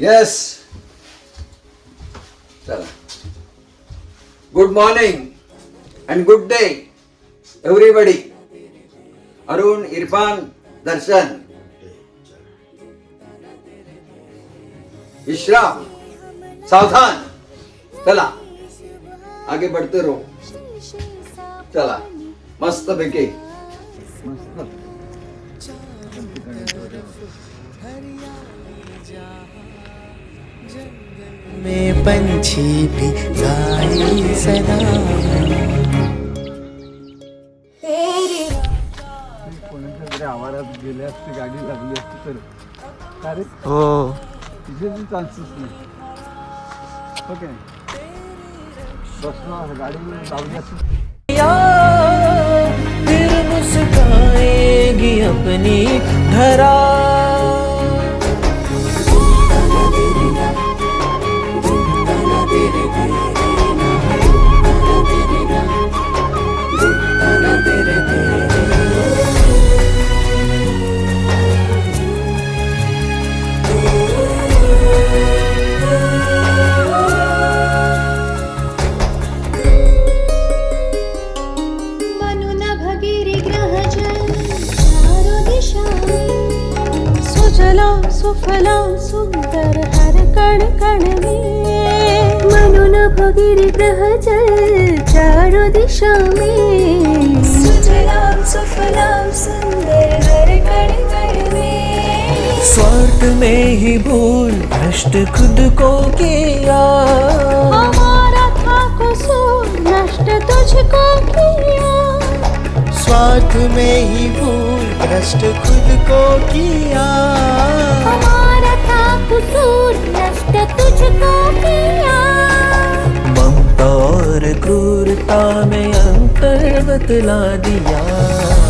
Yes चला. Good morning and good day everybody Arun Irfan Darshan. विश्राम. सावधान. चला. आगे बढ़ते रहो. चला. मस्त पैकी में पंछी भी गाए सदा। आवारात गेले असते गाडी लागली असती तर हो। तिथे चान्सेस नाही ओके बसणार गाडी लावली असती फिर मुस्काएगी अपनी धरा। स्वार्थ में ही भूल भ्रष्ट खुद को किया। हमारा था कसूर नष्ट तुझको किया। स्वार्थ में ही भूल भ्रष्ट खुद को किया। हमारा था कसूर नष्ट तुझको किया। ममता और क्रूरता में अंतर बतला दिया।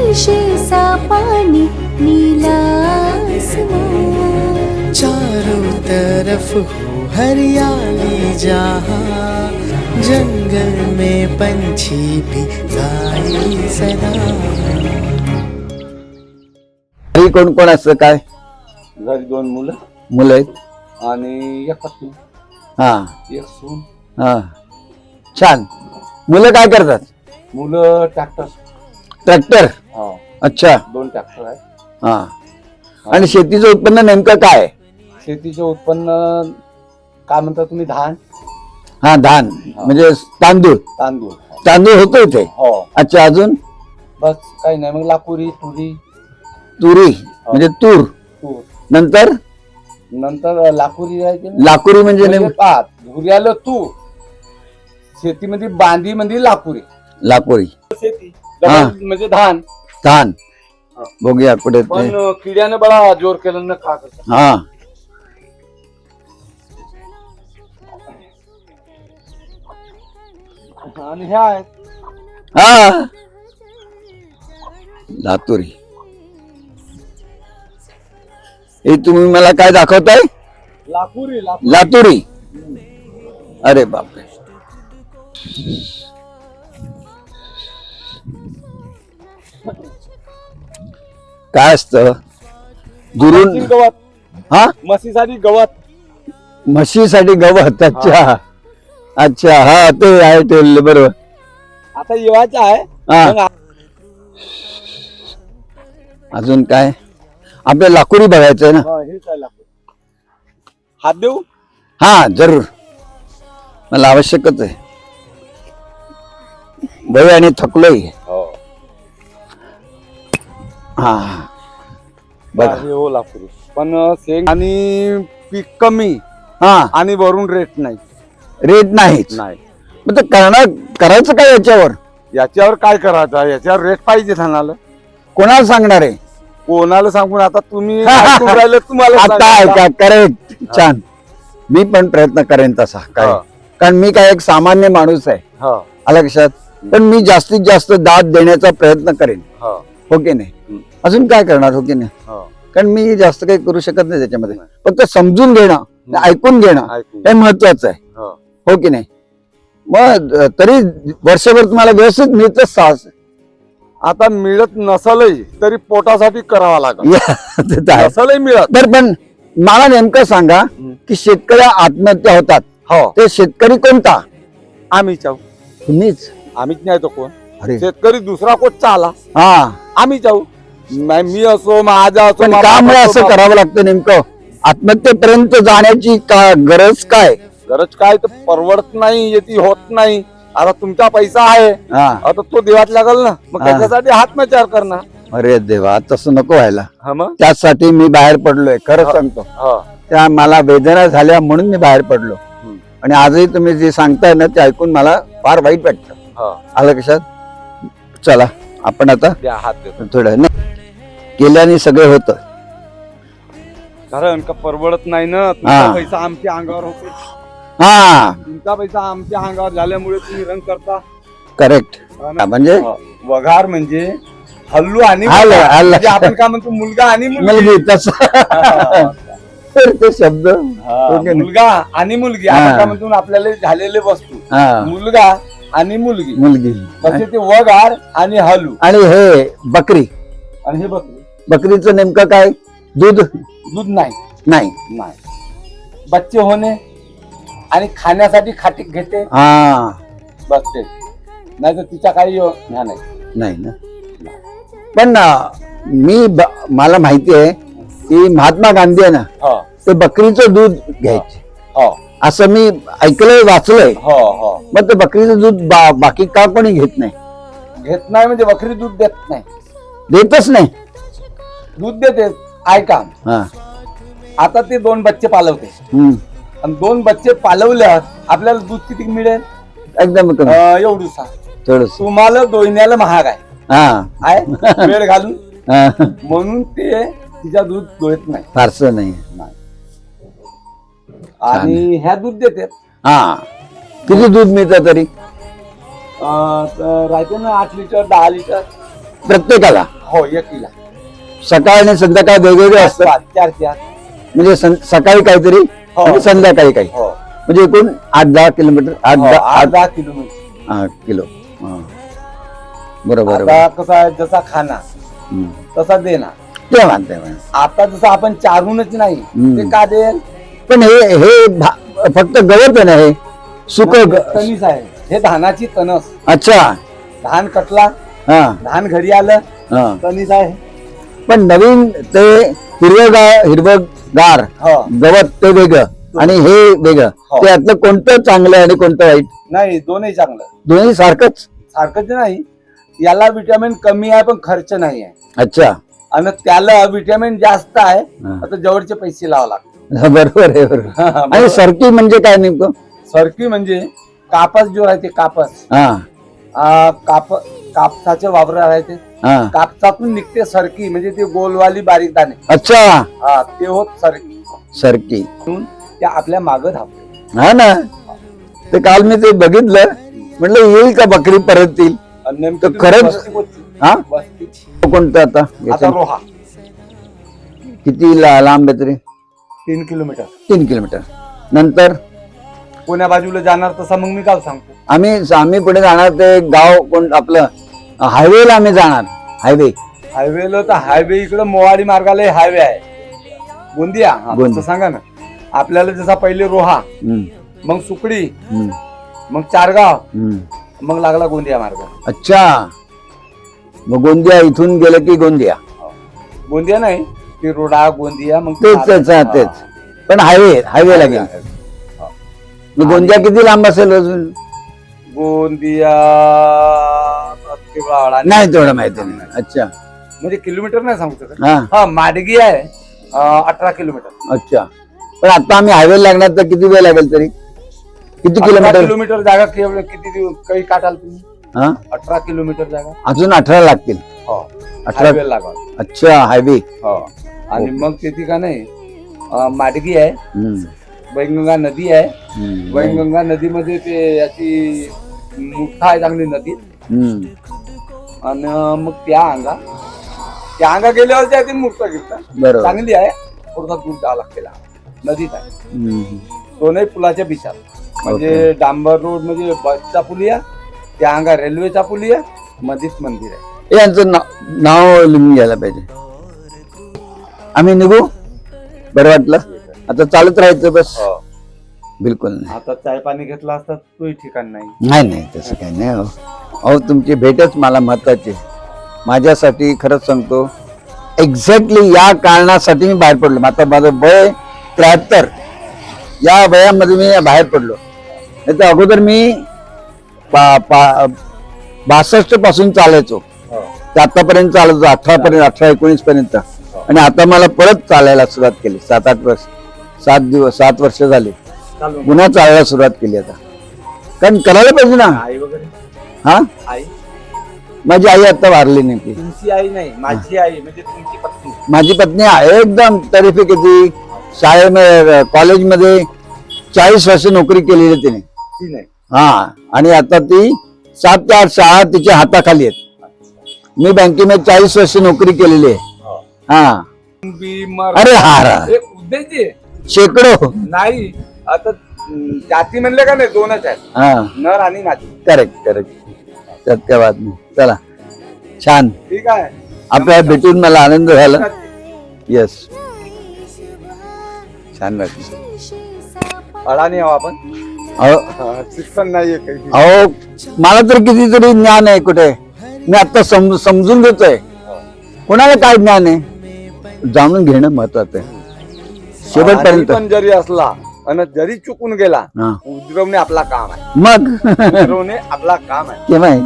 शीशे सा पानी नीला चारों तरफ हो हरियाली जहाँ जंगल में पंछी भी गाए सदा। घरी कोण कोण असतं काय? घरी दोन मुलं. मुलं आहेत? आणि एक पत्नी हा. एक सून. हा. छान. मुलं काय करतात? मुलं ट्रॅक्टर ट्रॅक्टर? हा. अच्छा. दोन ट्रॅक्टर आहेत. हा. आणि शेतीचं उत्पन्न नेमकं काय? आहे? शेतीचे उत्पन्न काय म्हणता तुम्ही धान? हा धान. म्हणजे तांदूळ. तांदूळ. तांदूळ होतो इथे? हो. अच्छा अजून? बस काही नाही. मग लाकुरी तुरी. तुरी. म्हणजे तूर. तूर. नंतर? नंतर लाकुरी आहे की नाही? लाकुरी म्हणजे म्हणजे नेम- पात. घुऱ्याला तूर. शेतीमध्ये बांधी मध्ये लाकुरी. लाकुरी. शेती. हा. म्हणजे धान. धान. बघूया कुठे पण किड्यानं बळा जोर केलं ना खा कसं. हा. आणि ह्या आहेत. हा. लातुरी. हे तुम्ही मला काय दाखवताय? लाकुरी लाकुरी लातुरी. अरे बापरे. काय असतं? दुरून गवत. हा? म्हशीसाठी गवत. म्हशीसाठी गवत अच्छा. अच्छा हा ते आहे ठेवलेलं बरोबर. आता येवायचं आहे. हा. मग अजून काय? आपल्या लाकुडी बघायचं आहे ना? हा. हात देऊ? हा जरूर. मला आवश्यकच आहे. वय आणि थकलोय. हो. हा. बघा. हे हो पण शेंग आणि पीक कमी हा. आणि वरून रेट नाही. रेट नाहीच. नाही. मग ते करणार करायचं काय याच्यावर? याच्यावर काय करायचं? याच्यावर रेट पाहिजे धानाला कोणाला सांगणार आहे? कोणाला सांगून आता तुम्ही ऐकून राहिलं तुम्हाला आता सांगायचं. ऐका करेक्ट छान. मी पण प्रयत्न करेन तसा काय. हा. कारण मी काय एक सामान्य माणूस आहे. हा, आलं लक्षात? पण मी जास्तीत जास्त दाद देण्याचा प्रयत्न करेन. हा, हो की नाही? हम्म. अजून काय करणार हो की नाही? हा. कारण मी जास्त काही करू शकत नाही त्याच्यामध्ये. फक्त समजून घेणं ऐकून घेणं. हे महत्वाचं आहे. हा. हो की नाही? मग तरी वर्षभर तुम्हाला व्यवस्थित मिळतं साहस आता मिळत नसलही तरी पोटासाठी करावा लागेल. आहे. मिळत. तर पण मला नेमकं सांगा की शेतकऱ्या आत्महत्या होतात. हो. ते शेतकरी कोणता? आम्ही चाहू तुम्हीच? आम्हीच नाही तो कोण? अरे. शेतकरी दुसरा कोच आला हा. आम्ही जाऊ. नाही मी असो माझा असो पण का मला असं करावं लागतं नेमकं. आत्महत्येपर्यंत जाण्याची का गरज काय? गरज काय तर परवडत नाही येती होत नाही. आता तुमचा पैसा आहे. हा. आता तो देवात लागल ना. मग हा. त्याच्यासाठी आत्मचार करणार. अरे देवा तसं नको व्हायला. हा मग? त्यासाठी मी बाहेर पडलोय खरं. सांगतो. हा. त्या मला वेदना झाल्या म्हणून मी बाहेर पडलो. हम्म. आणि आजही तुम्ही जे सांगताय ना ते ऐकून मला फार वाईट वाटतं. हा. आलं कशात? चला आपण आता द्या हात देतो. थोडं ना केल्याने सगळं होतं. कारण का परवडत नाही ना? तुमचा हा. पैसा आमच्या अंगावर होते. हा. तुमचा पैसा आमच्या अंगावर झाल्यामुळे तुम्ही रंग करता? करेक्ट ना? म्हणजे. वघार म्हणजे हल्लू आणि वघार. म्हणजे आपण काय म्हणतो मुलगा आणि मुलगी. मुलगी तस. तर ते शब्द हा? मुलगा आणि मुलगी. हा. आपण काय म्हणतो आपल्याला झालेले वस्तू. हा. मुलगा आणि मुलगी. मुलगी. तसे ते वघार आणि हलू आणि हे बकरी. आणि हे बघ बकरीचं नेमकं काय? दूध? दूध नाही. नाही. नाही. बच्चे होणे आणि खाण्यासाठी खाटी घेते. हा. बस ते. नाही तर तिच्या काही ह्या नाही. नाही ना? पण अं, मी ब- मला माहिती आहे की महात्मा गांधी आहे ना हो. ते बकरीचं दूध घ्यायचे. हो. असं मी ऐकलंय वाचलंय. हो हो. मग ते बकरीचं दूध बा- बाकी का कोणी घेत नाही? घेत नाही म्हणजे बकरी दूध देत नाही. देतच नाही. दूध देते. ऐका. हा. आता ते दोन बच्चे पालवते. हम्म. आणि दोन बच्चे पालवल्यावर आपल्याला दूध किती मिळेल? एकदम कमी. अं, एवढूसा थोडस तुम्हाला दोन्याला महाग आहे. हा. आहे? वेळ घालून. हा. म्हणून ते तिच्या दूध दोळत नाही. फारसं नाही. आणि ह्या दूध देते. हा. किती दूध मिळतं तरी? राहते ना आठ लिटर दहा लिटर. प्रत्येकाला? हो एकीला सकाळ आणि संध्याकाळ वेगवेगळे असतात. पाच, चार चार. म्हणजे सकाळी काहीतरी हो. आणि संध्याकाळी काही. हो. म्हणजे एकूण आठ दहा किलोमीटर आठ हो, दहा आठ दहा किलोमीटर. हा, किलो. हा. बरोबर आता. कसा आहे जसा खाना हम्म. तसा देणार ते मानते. आता जसं आपण चारूनच नाही हम्म. ते का देईल? पण हे हे भा- फक्त गवत आहे ना हे? सुक आहे. हे धानाची तणस. अच्छा. धान कटला हा. धान घरी आलं हा. आहे. पण नवीन ते हिरवगार हिरवगार हो. गवत ते वेगळं आणि हे वेगळं. हो. त्यातलं कोणतं चांगलं आणि कोणतं वाईट? नाही दोन्ही चांगलं दोन्ही सारखंच? सारखंच नाही. याला विटॅमिन कमी आहे पण खर्च नाही आहे. अच्छा. आणि त्याला विटॅमिन जास्त आहे हा. आता जवळचे पैसे लावा लागतात. बरोबर आहे बरोबर. आणि बरोबर. सरकी म्हणजे काय नेमकं? सरकी म्हणजे कापस जो आहे ते कापस. हा. आ, काप कापसाचे वावर राहते हा. कापसातून निघते सरकी म्हणजे ते गोलवाली बारीक दाणे अच्छा. हा ते होत सरकी. सरकी. म्हणून ते आपल्या माग धावते. हा ना? ते काल मी ते बघितलं. म्हटलं येईल का बकरी परत येईल आणि नेमकी तर खरंच- वस्ती कोणची? हा. कोणतं आता? रोहा. किती ला- लांब आहे तरी? तीन किलोमीटर. तीन किलोमीटर. नंतर? पुण्या बाजूला जाणार तसा मग मी गाव सांगतो. आम्ही आम्ही पुढे जाणार? ते गाव कोण आपलं हायवेला आम्ही जाणार. हायवे. हायवेला तर हायवे इकडे मोवाडी मार्गाला हायवे आहे. गोंदिया? हा, गोंदिया. तसं सांगा ना. आपल्याला जसा पहिले रोहा हम्म, मग सुकडी हम्म, मग चारगाव हम्म. मग लागला गोंदिया मार्ग. अच्छा. मग गोंदिया इथून गेलं की गोंदिया? गोंदिया नाही ती रोडा गोंदिया मग तेच तेच हा, तेच. पण हायवे हायवे लागेल गोंदिया किती लांब असेल अजून? गोंदिया नाही. तेवढं माहिती नाही. अच्छा. म्हणजे किलोमीटर नाही सांगू शकत. हा. हा माडगी आहे अठरा किलोमीटर. अच्छा. पण आता आम्ही हायवे लागणार तर किती वेळ लागेल तरी? किती किलोमीटर? किलोमीटर जागा किती दिवस काही काटाल तुम्ही? हा? अठरा किलोमीटर जागा. अजून अठरा लागतील. हो. अठरा हायवे लागा अच्छा हायवे हो. आणि मग तिथे का नाही अं, माडगी आहे. हम्म, वैनगंगा नदी आहे. हम्म, वैनगंगा नदीमध्ये ते याची मुठा आहे चांगली नदी. हम्म. आणि मग त्या अंगा. त्या अंगा गेल्यावर त्या ती मुठा गिरता बरोबर. चांगली आहे. थोडासा दूर जावं लागतेला नदीत आहे. हम्म. दोनही पुलाच्या बिचार म्हणजे डांबर रोड म्हणजे बसचा पुलिया त्या अंगा रेल्वेचा पुलिया मध्येच मंदिर आहे. हे यांचं नाव नाव लिहून घ्यायला पाहिजे. आम्ही निघू? बरं वाटलं? आता चालत राहायचं बस. हो. बिलकुल नाही. आता चाय पाणी घेतला असता तोही ठिकाण नाही. नाही नाही तसं काही नाही. हो अहो तुमची भेटच मला महत्वाची आहे. माझ्यासाठी खरंच सांगतो एक्झॅक्टली या कारणासाठी मी बाहेर पडलो. आता माझं वय त्र्याहत्तर. या वयामध्ये मी बाहेर पडलो. नाही तर अगोदर मी पा पा बासष्टपासून चालायचो. हो. ते आतापर्यंत चालत होतो अठरा एकोणीस पर्यंत आणि आता मला परत चालायला सुरुवात केली सात आठ वर्ष. सात दिवस सात वर्ष झाली. चालू पुन्हा चालायला सुरुवात केली आता. कारण करायला पाहिजे ना. आई वगैरे? हा? आई? माझी आई आता वारली नाही ती. तुमची आई नाही माझी आई म्हणजे तुमची पत्नी. माझी पत्नी आहे एकदम तरीफिक आहे ती शाळेमध्ये कॉलेजमध्ये चाळीस वर्ष नोकरी केलेली आहे तिने. ती नाही. हा. आणि आता ती सात ते आठ शाळा तिच्या हाताखाली आहेत. मी बँकेमध्ये चाळीस वर्ष नोकरी केलेली आहे. हा. बिमर अरे हा रा. हे उद्देश आहे. शेकडो. नाही आता अं, जाती म्हणले का नाही दोनच आहेत. हा. नर आणि नाती. करेक्ट करेक्ट त्यात काय बात नाही. चला. छान. ठीक आहे. आपल्याला भेटून मला आनंद झाला. येस छान वाटलं. अडाणी आहो आपण. अहो. हा, शिक्षण नाहीये काही. अहो मला तर कितीतरी ज्ञान आहे कुठे? मी आता समज समजून घेतोय. कोणाला काय ज्ञान आहे? जाणून घेणं महत्वाचं आहे. शेवटपर्यंत. पण जरी असला आणि जरी चुकून गेला हा. उतरवणे आपला काम आहे. मग? उतरवणे आपला काम आहे. केव्हा आहे?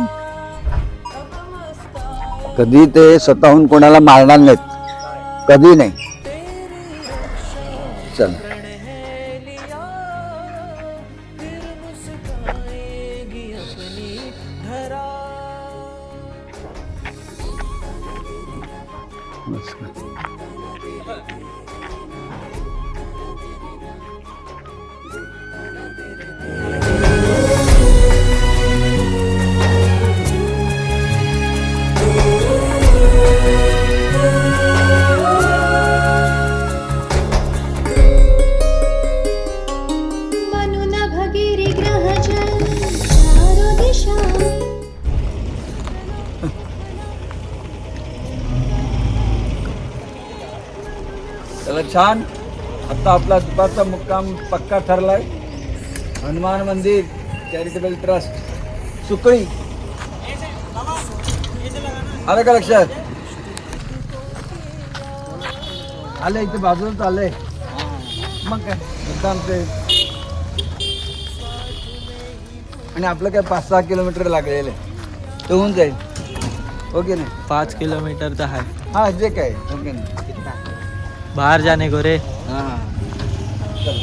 कधी ते स्वतःहून कोणाला मारणार नाहीत. कधी नाही. चल. छान. आता आपला दुपारचा मुक्काम पक्का ठरलाय. हनुमान मंदिर चॅरिटेबल ट्रस्ट सुकळी. आलं का लक्षात? आलं इथे बाजूलाच आलंय. मग काय? मुक्काम ते. आणि आपलं काय पाच सहा किलोमीटर लागलेलं आहे. ते होऊन जाईल. ओके नाही? पाँच किलोमीटर तो है हा जे काय ओके नाही? बाहर जाने को रे. हा. चल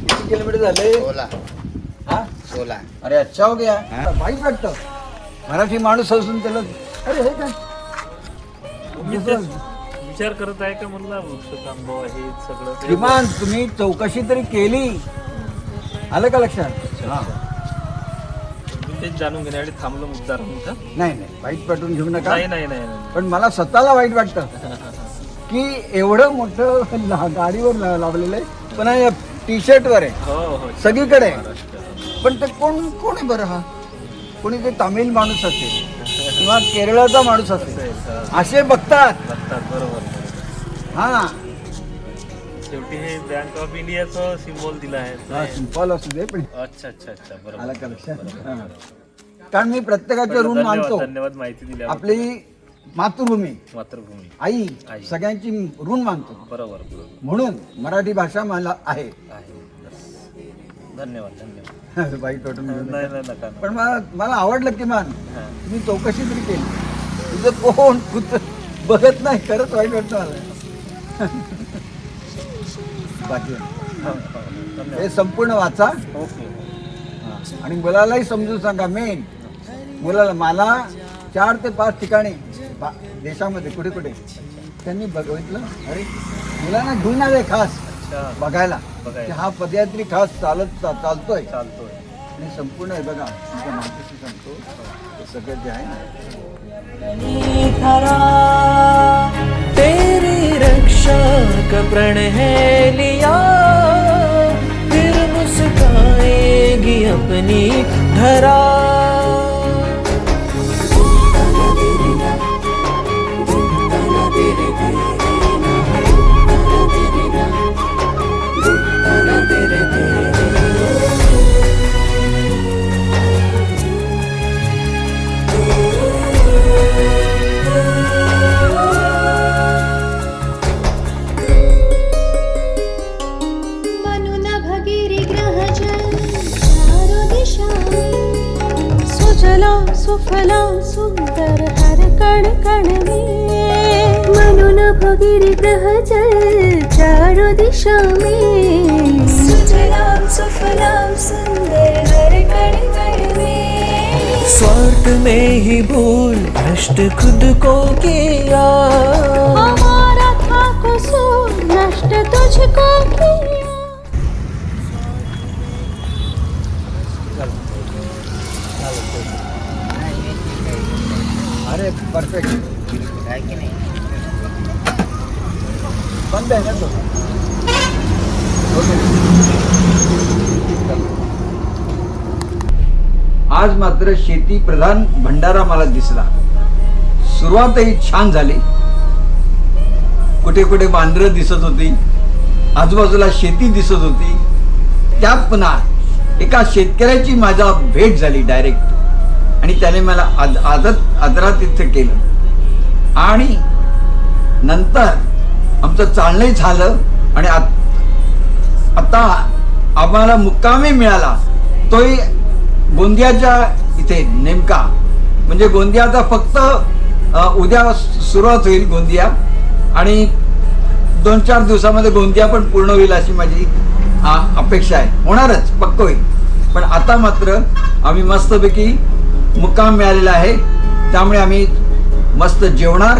किती किलोमीटर झाले? सोला. हा? सोला. अरे अच्छा हो गया. वाईट वाटतं. मराठी माणूस असून त्याला अरे हे काय? दुसरं- विचार करत आहे का म्हणला वृक्ष थांबव हे सगळं श्रीमान तुम्ही चौकशी तरी केली. आलं का लक्षात? हा मी तेच जाणून घेण्यासाठी थांबलो मुद्दा नाही नाही. वाईट वाटून घेऊ नका. नाही नाही नाही नाही. पण मला स्वतःला वाईट वाटतं की एवढं मोठं ला- गाडीवर ला- लावलेलं आहे. पण टी शर्टवर आहे. हो हो. सगळीकडे पण ते कोण कोण आहे बरं हा? कोणी ते तामिळ माणूस असेल किंवा केरळाचा माणूस असेल असे बघतात. बघतात बरोबर. हा. शेवटी हे बँक ऑफ इंडियाचं सिम्बॉल दिलं हा आहे सिंपल असू दे पण अच्छा अच्छा अच्छा. बरोबर आला का लक्षात? हा. कारण मी प्रत्येकाचे ऋण धन्यवाद मानतो. धन्यवाद माहिती दिल्याबद्दल. आपली मातृभूमी मातृभूमी. आई आई. सगळ्यांची ऋण मानतो. बरोबर बरोबर. म्हणून मराठी भाषा मला आहे. धन्यवाद धन्यवाद. वाईट वाटून घेऊ नाही नका. नाही नका नका. पण मला मला आवडलं किमान हा. तुम्ही चौकशी तरी केली. तुझं कोण बघत नाही खरंच वाईट वाटतं मला. बाकी हो, हो, संपूर्ण वाचा. ओके. आणि मुलालाही समजून सांगा मेन. मुलाला मला चार ते पाच ठिकाणी बा- देशामध्ये कुठे कुठे त्यांनी बघितलं. अरे मुलांना घेऊन आले खास. अच्छा. बघायला. बघायला. की हा पदयात्री खास चालत चा- चालतोय. चालतोय. आणि संपूर्ण हे बघा तुमच्या माहितीशी सांगतो. हे सगळं जे आहे ना. धरा रक्षक प्रण है लिया। फिर मुस्काएगी अपनी धरा। सुफला सुंदर हर कण कण में। म्हणून भगिरी ग्रहजल चारो दिशा में। सुजला सुफला सुंदर हर कण कण में। स्वार्थ में ही भूल भ्रष्ट खुद को किया। हमारा था कसूर नष्ट तुझको किया। परफेक्ट बंद आहे ना तो? ओके. आज मात्र शेती प्रधान भंडारा मला दिसला. सुरुवातही छान झाली. कुठे कुठे मांजरं दिसत होती. आजूबाजूला शेती दिसत होती. त्यात पुन्हा एका शेतकऱ्याची माझा भेट झाली डायरेक्ट आणि त्याने मला आद आदत आदरातिथ्य केलं. आणि नंतर आमचं चालणंही झालं आणि आता आम्हाला मुक्कामी मिळाला. तोही गोंदियाच्या इथे नेमका. म्हणजे गोंदियाचा फक्त उद्या सुरुवात होईल गोंदिया. आणि दोन चार दिवसामध्ये गोंदिया पण पूर्ण होईल अशी माझी अपेक्षा आहे. होणारच पक्क होईल. पण आता मात्र आम्ही मस्तपैकी मुक्काम मिळालेला आहे. त्यामुळे आम्ही मस्त जेवणार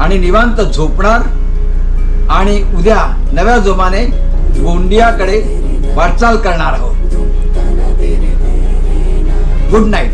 आणि निवांत झोपणार. आणि उद्या नव्या जोमाने गोंदियाकडे वाटचाल करणार आहोत. Good night.